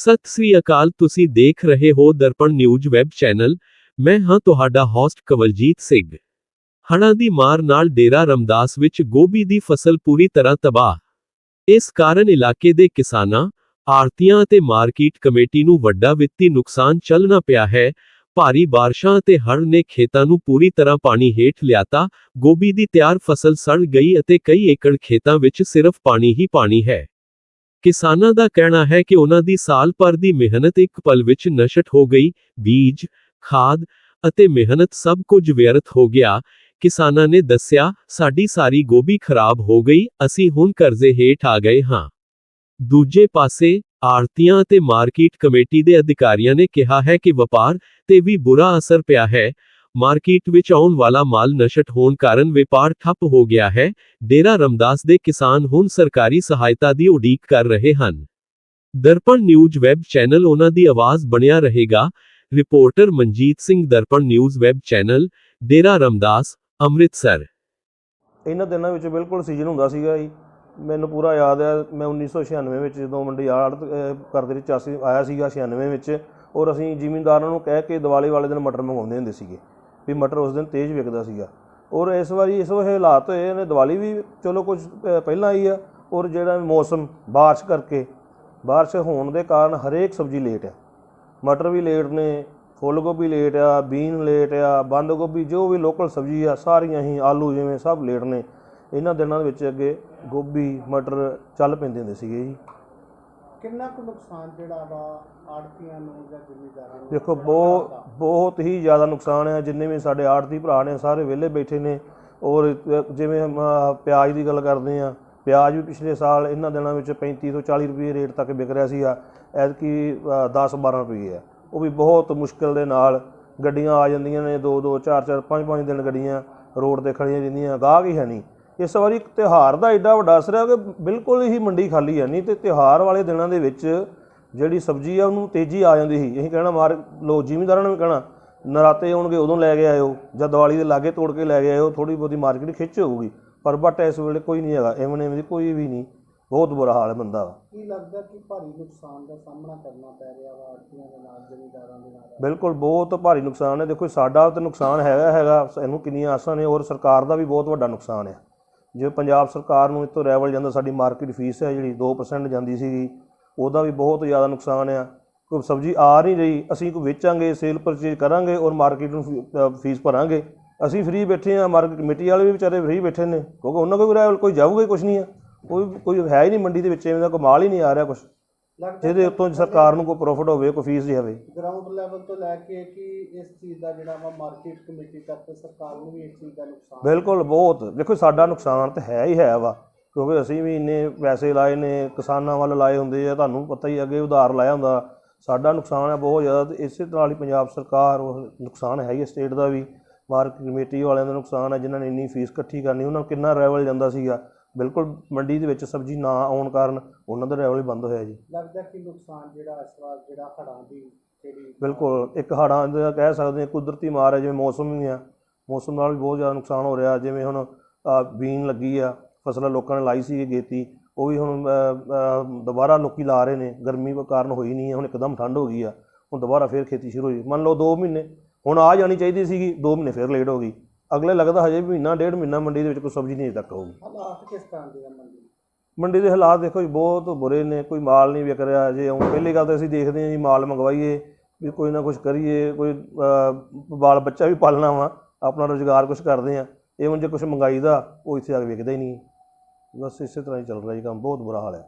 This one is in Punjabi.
ਸਤਿ ਸ੍ਰੀ ਅਕਾਲ, ਤੁਸੀਂ ਦੇਖ ਰਹੇ ਹੋ ਦਰਪਣ ਨਿਊਜ਼ ਵੈਬ ਚੈਨਲ। ਮੈਂ ਹਾਂ ਤੁਹਾਡਾ ਹੋਸਟ ਕਵਲਜੀਤ ਸਿੰਘ। ਹੜ੍ਹਾਂ ਦੀ ਮਾਰ ਨਾਲ ਡੇਰਾ ਰਮਦਾਸ ਵਿੱਚ ਗੋਭੀ ਦੀ ਫਸਲ ਪੂਰੀ ਤਰ੍ਹਾਂ ਤਬਾਹ। ਇਸ ਕਾਰਨ ਇਲਾਕੇ ਦੇ ਕਿਸਾਨਾਂ ਆੜਤੀਆਂ ਅਤੇ ਮਾਰਕੀਟ ਕਮੇਟੀ ਨੂੰ ਵੱਡਾ ਵਿੱਤੀ ਨੁਕਸਾਨ ਚੱਲਣਾ ਪਿਆ ਹੈ। ਭਾਰੀ ਬਾਰਿਸ਼ਾਂ ਅਤੇ ਹੜ੍ਹ ਨੇ ਖੇਤਾਂ ਨੂੰ ਪੂਰੀ ਤਰ੍ਹਾਂ ਪਾਣੀ ਹੇਠ ਲਿਆਤਾ। ਗੋਭੀ ਦੀ ਤਿਆਰ ਫਸਲ ਸੜ ਗਈ ਅਤੇ ਕਈ ਏਕੜ ਖੇਤਾਂ ਵਿੱਚ ਸਿਰਫ ਪਾਣੀ ਹੀ ਪਾਣੀ ਹੈ। ਕਿਸਾਨਾਂ ਦਾ ਕਹਿਣਾ ਹੈ ਕਿ ਉਹਨਾਂ ਦੀ ਸਾਲ ਭਰ ਦੀ ਮਿਹਨਤ ਇੱਕ ਪਲ ਵਿੱਚ ਨਸ਼ਟ ਹੋ ਗਈ, ਬੀਜ, ਖਾਦ ਅਤੇ ਮਿਹਨਤ ਸਭ ਕੁਝ ਵਿਅਰਥ ਹੋ ਗਿਆ। ਕਿਸਾਨਾਂ ਨੇ ਦੱਸਿਆ, ਸਾਡੀ ਸਾਰੀ ਗੋਭੀ ਖਰਾਬ ਹੋ ਗਈ, ਅਸੀਂ ਹੁਣ ਕਰਜ਼ੇ ਹੇਠ ਆ ਗਏ ਹਾਂ। ਦੂਜੇ ਪਾਸੇ ਆੜਤੀਆਂ ਅਤੇ ਮਾਰਕੀਟ ਕਮੇਟੀ ਦੇ ਅਧਿਕਾਰੀਆਂ ਨੇ ਕਿਹਾ ਹੈ ਕਿ ਵਪਾਰ ਤੇ ਵੀ ਬੁਰਾ ਅਸਰ ਪਿਆ ਹੈ। ਮਾਰਕੀਟ ਵਿੱਚ ਆਉਣ ਵਾਲਾ ਮਾਲ ਨਸ਼ਟ ਹੋਣ ਕਾਰਨ ਵਪਾਰ ਠੱਪ ਹੋ ਗਿਆ ਹੈ। ਡੇਰਾ ਰਮਦਾਸ ਦੇ ਕਿਸਾਨ ਹੁਣ ਸਰਕਾਰੀ ਸਹਾਇਤਾ ਦੀ ਉਡੀਕ ਕਰ ਰਹੇ ਹਨ। ਦਰਪਣ ਨਿਊਜ਼ ਵੈਬ ਚੈਨਲ ਉਹਨਾਂ ਦੀ ਆਵਾਜ਼ ਬਣਿਆ ਰਹੇਗਾ। Reporter Manjit Singh Darpan news web channel, Dera Ramdas, Amritsar. ਇਹਨਾਂ ਦਿਨਾਂ ਵਿੱਚ ਬਿਲਕੁਲ ਸੀਜ਼ਨ ਹੁੰਦਾ ਸੀਗਾ ਜੀ। ਮੈਨੂੰ ਪੂਰਾ ਯਾਦ ਹੈ, ਮੈਂ 1996 ਵਿੱਚ ਜਦੋਂ ਮੰਡੀ ਆੜ ਕਰਦੇ ਵਿੱਚ ਅਸੀਂ ਆਇਆ ਸੀਗਾ 96 ਵਿੱਚ, ਔਰ ਅਸੀਂ ਜ਼ਿਮੀਂਦਾਰਾਂ ਨੂੰ ਕਹਿ ਕੇ ਦੀਵਾਲੀ ਵਾਲੇ ਦਿਨ ਮਟਰ ਮੰਗਵਾਉਂਦੇ ਹੁੰਦੇ ਸੀਗੇ। ਵੀ ਮਟਰ ਉਸ ਦਿਨ ਤੇਜ਼ ਵਿਕਦਾ ਸੀਗਾ। ਔਰ ਇਸ ਵਾਰੀ ਇਸ ਵੇਲੇ ਹਾਲਾਤ ਹੋਏ ਨੇ ਦੀਵਾਲੀ ਵੀ ਚਲੋ ਕੁਝ ਅ, ਪਹਿਲਾਂ ਹੀ ਆ ਔਰ ਜਿਹੜਾ ਮੌਸਮ ਬਾਰਿਸ਼ ਕਰਕੇ ਬਾਰਿਸ਼ ਹੋਣ ਦੇ ਕਾਰਨ ਹਰੇਕ ਸਬਜ਼ੀ ਲੇਟ ਆ। ਮਟਰ ਵੀ ਲੇਟ ਨੇ ਫੁੱਲ ਗੋਭੀ ਲੇਟ ਆ ਬੀਨ ਲੇਟ ਆ ਬੰਦ ਗੋਭੀ ਜੋ ਵੀ ਲੋਕਲ ਸਬਜ਼ੀ ਆ ਸਾਰੀਆਂ ਹੀ ਆਲੂ ਜਿਵੇਂ ਸਭ ਲੇਟ ਨੇ। ਇਹਨਾਂ ਦਿਨਾਂ ਦੇ ਵਿੱਚ ਅੱਗੇ ਗੋਭੀ ਮਟਰ ਚੱਲ ਪੈਂਦੇ ਹੁੰਦੇ ਸੀਗੇ ਜੀ। ਕਿੰਨਾ ਕੁ ਨੁਕਸਾਨ ਜਿਹੜਾ ਵਾ ਆੜਤੀਆਂ ਨੂੰ ਜਾਂ ਜ਼ਿਮੀਂਦਾਰਾਂ ਨੂੰ? ਦੇਖੋ, ਬਹੁਤ ਬਹੁਤ ਹੀ ਜ਼ਿਆਦਾ ਨੁਕਸਾਨ ਹੈ ਜਿੰਨੇ ਵੀ ਸਾਡੇ ਆੜਤੀ ਭਰਾ ਨੇ, ਸਾਰੇ ਵਿਹਲੇ ਬੈਠੇ ਨੇ। ਔਰ ਜਿਵੇਂ ਪਿਆਜ਼ ਦੀ ਗੱਲ ਕਰਦੇ ਆ, ਪਿਆਜ਼ ਵੀ ਪਿਛਲੇ ਸਾਲ ਇਹਨਾਂ ਦਿਨਾਂ ਵਿੱਚ 35 ਤੋਂ 40 ਰੁਪਏ ਰੇਟ ਤੱਕ ਵਿਕ ਰਿਹਾ ਸੀਗਾ। ਐਤਕੀ 10 12 ਰੁਪਏ ਆ। ਉਹ ਵੀ ਬਹੁਤ ਮੁਸ਼ਕਲ ਦੇ ਨਾਲ ਗੱਡੀਆਂ ਆ ਜਾਂਦੀਆਂ ਨੇ 2 2 4 4 5 5 ਦਿਨ ਗੱਡੀਆਂ ਰੋਡ ਤੇ ਖੜੀਆਂ ਰਹਿੰਦੀਆਂ। ਗਾਹਕ ਹੀ ਹੈ ਨਹੀਂ। ਇਸ ਵਾਰੀ ਇੱਕ ਤਿਉਹਾਰ ਦਾ ਐਡਾ ਵੱਡਾ ਅਸਰ ਹੈ ਕਿ ਬਿਲਕੁਲ ਹੀ ਮੰਡੀ ਖਾਲੀ ਹੈ ਨਹੀਂ ਤੇ ਤਿਉਹਾਰ ਵਾਲੇ ਦਿਨਾਂ ਦੇ ਵਿੱਚ ਜਿਹੜੀ ਸਬਜ਼ੀ ਆ ਉਹਨੂੰ ਤੇਜ਼ੀ ਆ ਜਾਂਦੀ ਸੀ। ਅਸੀਂ ਕਹਿਣਾ ਮਾਰ ਲੋ ਜ਼ਿਮੀਂਦਾਰਾਂ ਨੂੰ ਵੀ ਕਹਿਣਾ ਨਰਾਤੇ ਆਉਣਗੇ ਉਦੋਂ ਲੈ ਕੇ ਆਇਓ ਜਾਂ ਦੀਵਾਲੀ ਦੇ ਲਾਗੇ ਤੋੜ ਕੇ ਲੈ ਕੇ ਆਇਓ ਥੋੜੀ ਬਹੁਤੀ ਮਾਰਕੀਟ ਖਿੱਚ ਹੋਊਗੀ। ਪਰ ਬਟ ਇਸ ਵੇਲੇ ਕੋਈ ਨਹੀਂ ਹੈਗਾ ਐਵੇਂ ਐਵੇਂ ਦੀ ਕੋਈ ਵੀ ਨਹੀਂ ਬਹੁਤ ਬੁਰਾ ਹਾਲ ਹੈ ਬੰਦਾ। ਦਾ ਕੀ ਲੱਗਦਾ ਕਿ ਭਾਰੀ ਨੁਕਸਾਨ ਦਾ ਸਾਹਮਣਾ ਕਰਨਾ ਪੈ ਰਿਹਾ ਵਾ ਆੜਤੀਆਂ ਦੇ ਨਾਲ ਜ਼ਿਮੀਂਦਾਰਾਂ ਦੇ ਨਾਲ? ਬਿਲਕੁਲ ਬਹੁਤ ਭਾਰੀ ਨੁਕਸਾਨ ਹੈ। ਦੇਖੋ ਸਾਡਾ ਤਾਂ ਨੁਕਸਾਨ ਹੈਗਾ ਹੈਗਾ ਇਹਨੂੰ ਕਿੰਨੀਆਂ ਆਸਾਂ ਨੇ ਔਰ ਸਰਕਾਰ ਦਾ ਵੀ ਬਹੁਤ ਵੱਡਾ ਨੁਕਸਾਨ ਹੈ। ਜੇ ਪੰਜਾਬ ਸਰਕਾਰ ਨੂੰ ਇਤੋਂ ਰੈਵਲ ਜਾਂਦਾ, ਸਾਡੀ ਮਾਰਕੀਟ ਫੀਸ ਹੈ ਜਿਹੜੀ 2% ਜਾਂਦੀ ਸੀਗੀ, ਉਹਦਾ ਵੀ ਬਹੁਤ ਜ਼ਿਆਦਾ ਨੁਕਸਾਨ ਆ। ਕੋਈ ਸਬਜ਼ੀ ਆ ਨਹੀਂ ਰਹੀ, ਅਸੀਂ ਕੋਈ ਵੇਚਾਂਗੇ ਸੇਲ ਪਰਚੇਜ ਕਰਾਂਗੇ ਔਰ ਮਾਰਕੀਟ ਨੂੰ ਫੀਸ ਭਰਾਂਗੇ। ਅਸੀਂ ਫ੍ਰੀ ਬੈਠੇ ਆ ਮਾਰਕੀਟ ਕਮੇਟੀ ਵਾਲੇ ਵੀ ਵਿਚਾਰੇ ਫ੍ਰੀ ਬੈਠੇ ਨੇ, ਕਿਉਂਕਿ ਉਹਨਾਂ ਕੋਲ ਵੀ ਰੈਵਲ ਕੋਈ ਜਾਊਗਾ ਹੀ ਕੁਝ ਨਹੀਂ ਆ। ਕੋਈ ਕੋਈ ਹੈ ਹੀ ਨਹੀਂ ਮੰਡੀ ਦੇ ਵਿੱਚ, ਐਵੇਂ ਦਾ ਕੋਈ ਮਾਲ ਹੀ ਨਹੀਂ ਆ ਰਿਹਾ ਕੁਝ ਲੱਗਦਾ ਜਿਹਦੇ ਉੱਤੋਂ ਸਰਕਾਰ ਨੂੰ ਕੋਈ ਪ੍ਰੋਫਿਟ ਹੋਵੇ ਕੋਈ ਫੀਸ ਦੇਵੇ ਗਰਾਊਂਡ ਲੈਵਲ ਤੋਂ ਲੈ ਕੇ ਕਿ ਇਸ ਚੀਜ਼ ਦਾ ਜਿਹੜਾ ਵਾ ਮਾਰਕੀਟ ਕਮੇਟੀ ਤੱਕ ਸਰਕਾਰ ਨੂੰ ਵੀ ਇਸ ਚੀਜ਼ ਦਾ ਨੁਕਸਾਨ ਬਿਲਕੁਲ ਬਹੁਤ। ਦੇਖੋ ਸਾਡਾ ਨੁਕਸਾਨ ਤਾਂ ਹੈ ਹੀ ਹੈ ਵਾ ਕਿਉਂਕਿ ਅਸੀਂ ਵੀ ਇੰਨੇ ਪੈਸੇ ਲਾਏ ਨੇ ਕਿਸਾਨਾਂ ਵੱਲ ਲਾਏ ਹੁੰਦੇ ਆ ਤੁਹਾਨੂੰ ਪਤਾ ਹੀ ਅੱਗੇ ਉਧਾਰ ਲਾਇਆ ਹੁੰਦਾ। ਸਾਡਾ ਨੁਕਸਾਨ ਹੈ ਬਹੁਤ ਜ਼ਿਆਦਾ ਤੇ ਇਸੇ ਤਰ੍ਹਾਂ ਹੀ ਪੰਜਾਬ ਸਰਕਾਰ ਉਹ ਨੁਕਸਾਨ ਹੈ ਹੀ ਸਟੇਟ ਦਾ ਵੀ। ਮਾਰਕੀਟ ਕਮੇਟੀ ਵਾਲਿਆਂ ਦਾ ਨੁਕਸਾਨ ਹੈ ਜਿਨ੍ਹਾਂ ਨੇ ਇੰਨੀ ਫੀਸ ਇਕੱਠੀ ਕਰਨੀ ਉਹਨਾਂ ਨੂੰ ਕਿੰਨਾ ਰੈਵਲ ਜਾਂਦਾ ਸੀਗਾ। ਬਿਲਕੁਲ ਮੰਡੀ ਦੇ ਵਿੱਚ ਸਬਜ਼ੀ ਨਾ ਆਉਣ ਕਾਰਨ ਉਹਨਾਂ ਦਾ ਰੈਵਲ ਹੀ ਬੰਦ ਹੋਇਆ ਜੀ। ਲੱਗਦਾ ਕਿ ਨੁਕਸਾਨ ਜਿਹੜਾ ਇਸ ਵਾਰ ਜਿਹੜਾ ਹੜ੍ਹਾਂ ਦੀ ਜਿਹੜੀ ਬਿਲਕੁਲ ਇੱਕ ਹੜ੍ਹਾਂ ਦਾ ਕਹਿ ਸਕਦੇ ਹਾਂ ਕੁਦਰਤੀ ਮਾਰ ਹੈ ਜਿਵੇਂ ਮੌਸਮ ਵੀ ਆ। ਮੌਸਮ ਨਾਲ ਵੀ ਬਹੁਤ ਜ਼ਿਆਦਾ ਨੁਕਸਾਨ ਹੋ ਰਿਹਾ ਜਿਵੇਂ ਹੁਣ ਬੀਨ ਲੱਗੀ ਆ ਫਸਲਾਂ ਲੋਕਾਂ ਨੇ ਲਾਈ ਸੀ ਗੇਤੀ ਉਹ ਵੀ ਹੁਣ ਦੁਬਾਰਾ ਲੋਕੀ ਲਾ ਰਹੇ ਨੇ ਗਰਮੀ ਦੇ ਕਾਰਨ ਹੋਈ ਨਹੀਂ ਹੈ ਹੁਣ ਇੱਕਦਮ ਠੰਡ ਹੋ ਗਈ ਆ ਹੁਣ ਦੁਬਾਰਾ ਫੇਰ ਖੇਤੀ ਸ਼ੁਰੂ ਹੋਈ। ਮੰਨ ਲਓ 2 ਮਹੀਨੇ ਹੁਣ ਆ ਜਾਣੀ ਚਾਹੀਦੀ ਸੀਗੀ 2 ਮਹੀਨੇ ਫੇਰ ਲੇਟ ਹੋ ਗਈ। ਅਗਲੇ ਲੱਗਦਾ ਹਜੇ ਵੀ ਮਹੀਨਾ ਡੇਢ ਮਹੀਨਾ ਮੰਡੀ ਦੇ ਵਿੱਚ ਕੋਈ ਸਬਜ਼ੀ ਨਹੀਂ ਅਜੇ ਤੱਕ ਹੋਊਗੀ। ਹਾਲਾਤ ਕਿਸ ਤਰ੍ਹਾਂ ਦੇ ਆ ਮੰਡੀ ਦੇ? ਮੰਡੀ ਦੇ ਹਾਲਾਤ ਦੇਖੋ ਜੀ ਬਹੁਤ ਬੁਰੇ ਨੇ ਕੋਈ ਮਾਲ ਨਹੀਂ ਵਿਕ ਰਿਹਾ। ਜੇ ਹੁਣ ਪਹਿਲੀ ਗੱਲ ਤਾਂ ਅਸੀਂ ਦੇਖਦੇ ਹਾਂ ਜੀ ਮਾਲ ਮੰਗਵਾਈਏ ਵੀ ਕੋਈ ਨਾ ਕੁਝ ਕਰੀਏ ਕੋਈ ਅਹ, ਬਾਲ ਬੱਚਾ ਵੀ ਪਾਲਣਾ ਵਾ ਆਪਣਾ ਰੋਜ਼ਗਾਰ ਕੁਝ ਕਰਦੇ ਆ ਇਹ ਜੇ ਕੁਝ ਮੰਗਾਈਦਾ ਉਹ ਇੱਥੇ ਆ ਕੇ ਵਿਕਦਾ ਹੀ ਨਹੀਂ। ਬਸ ਇਸੇ ਤਰ੍ਹਾਂ ਹੀ ਚੱਲ ਰਿਹਾ ਜੀ ਕੰਮ ਬਹੁਤ ਬੁਰਾ ਹਾਲ ਹੈ।